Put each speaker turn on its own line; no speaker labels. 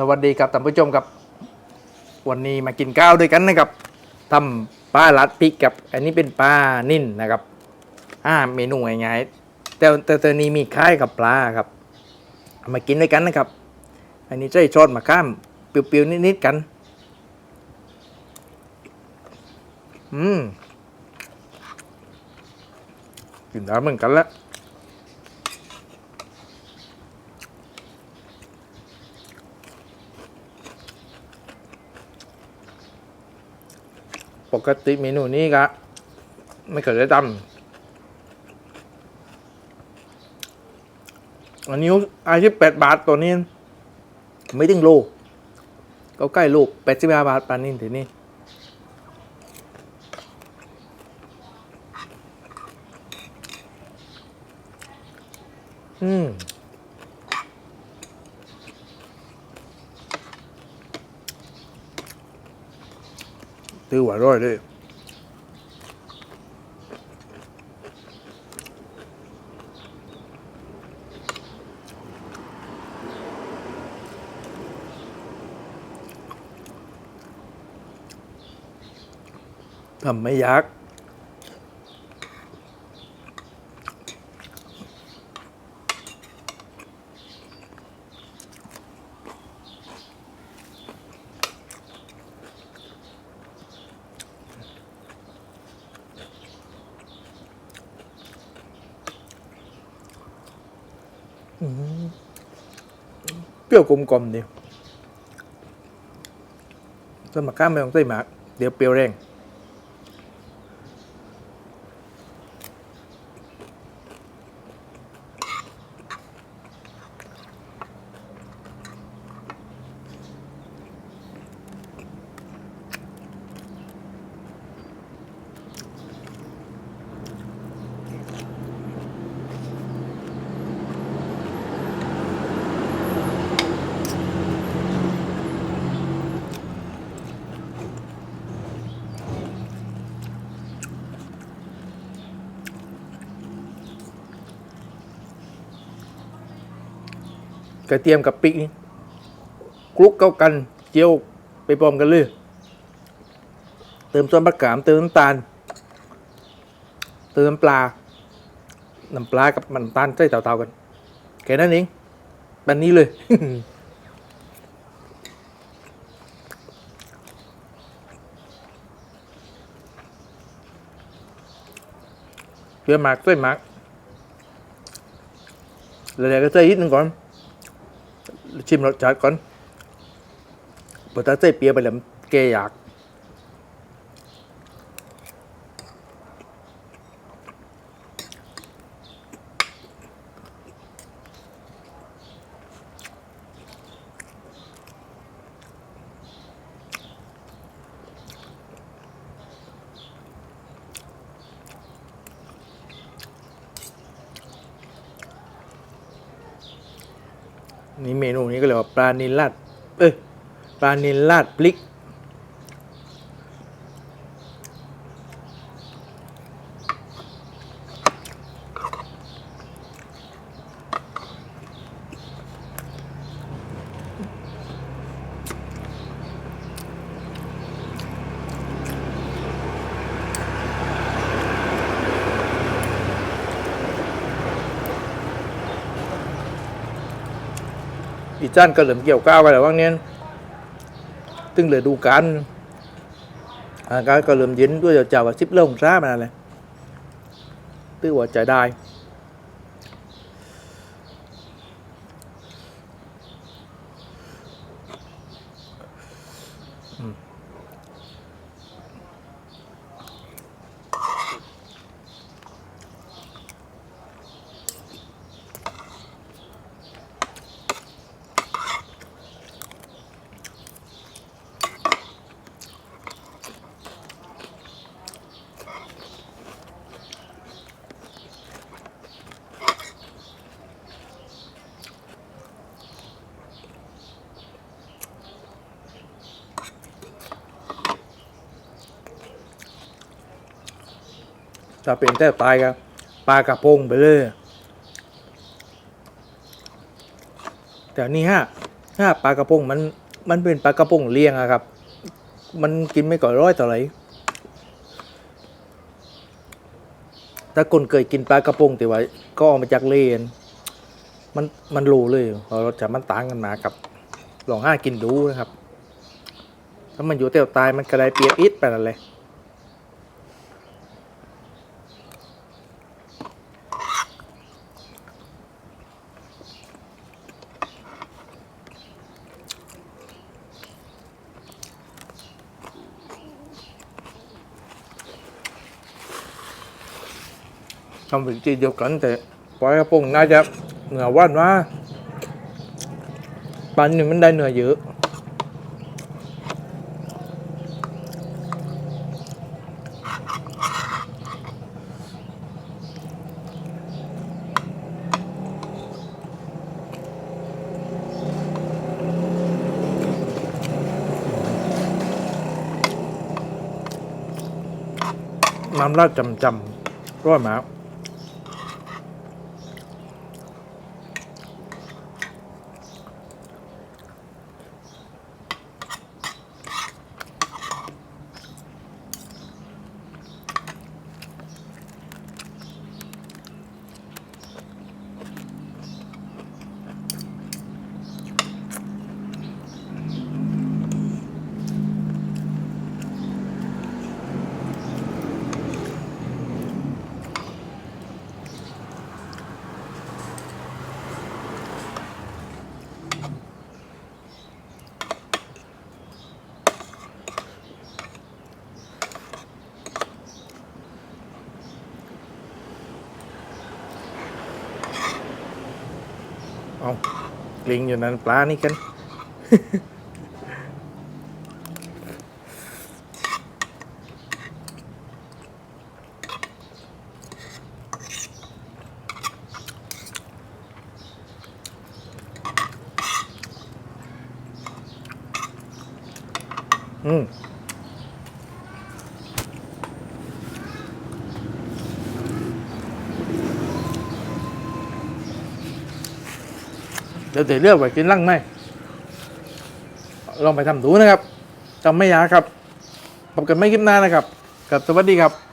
สวัสดีครับท่านผู้ชมครับ วันนี้มากินข้าวด้วยกันนะครับทำปลาลัดพริกกับ อันนี้เป็นปลานิ่นนะครับ อ่าเมนูง่ายๆแต่แต่ตัวนี้มีคล้ายกับปลาครับมากินด้วยกันนะครับ อันนี้ใช้ช้อนมาข้ามเปรี้ยวๆนิดๆกัน อืมกินได้เหมือนกันแล้ว ปกติเมนูนี้ก็ไม่เคยได้ทำอันนี้อาชีพแปดบาทตัวนี้ ไม่ถึงโลก็ใกล้โลแปดสิบห้าบาทปานนี้ทีนี้อืม ถือว่าอร่อยเลยทำไม่ยาก เปรี้ยวกลมกลมเดีต้นมะขามไม่ต้องใส่หมาก เดี๋ยวเปรี้ยวแรง กระเทียมกับพริกนี่คลุกเข้ากันเจียวไปพร้อมกันเลย เติมส่วนมะขามเติมน้ำตาล เติมน้ำปลา น้ำปลากับน้ำตาลใส่เต่าๆกันแค่นั้นเองแบบนี้เลยเกลือหมักใส่หมักแล้วเดี๋ยวก็ใส่นิดนึงก่อน ชิมรสชาติก่อนพอถ้าเต้เปียไปแล้วมันแกอยาก นี่เมนูนี้ก็เรียกว่าปลานิลลาดเออปลานิลลาดพริก อีจ้านก็เหลิมเกี่ยวก้าวไปแล้วว่างเนี้ยตึงเหลือดูกันอากาศก็เริ่มเย็นด้วยเจ้าว่าสิบเริ่งร้าบอะไรตื้อว่าใจได้ ถ้าเป็นแท้ตายครับปลากระพงไปเลย แต่นี่ฮะถ้าปลากระพงมันมันเป็นปลากระพงเลี้ยงอะครับ มันกินไม่ก่อยร้อยต่อไรถ้าคนเคยกินปลากระพงแต่ว่าก็ออกมาจากเลนมันมันรู้เลยว่ารสชาติมันต่างกันมากับลองห้ากินดูนะครับถ้ามันอยู่เตียวตายมันกระไดเปียกอิดไปนั่นเลย ทำวิธีเดียวกันแต่ปล่อยกระพงน่าจะเหนือว่านว่าปันนี่มันได้เนื้อเยอะน้ำราดจำจำร้อยมา เอาลิงอยู่นั้นปลานี่กัน อืม ดี๋ยวเดี๋ยวเลือกไปกินลั่งไหมลองไปทำดูนะครับจำไม่ยากครับพบกันไม่คลิปหน้านะครับกับสวัสดีครับ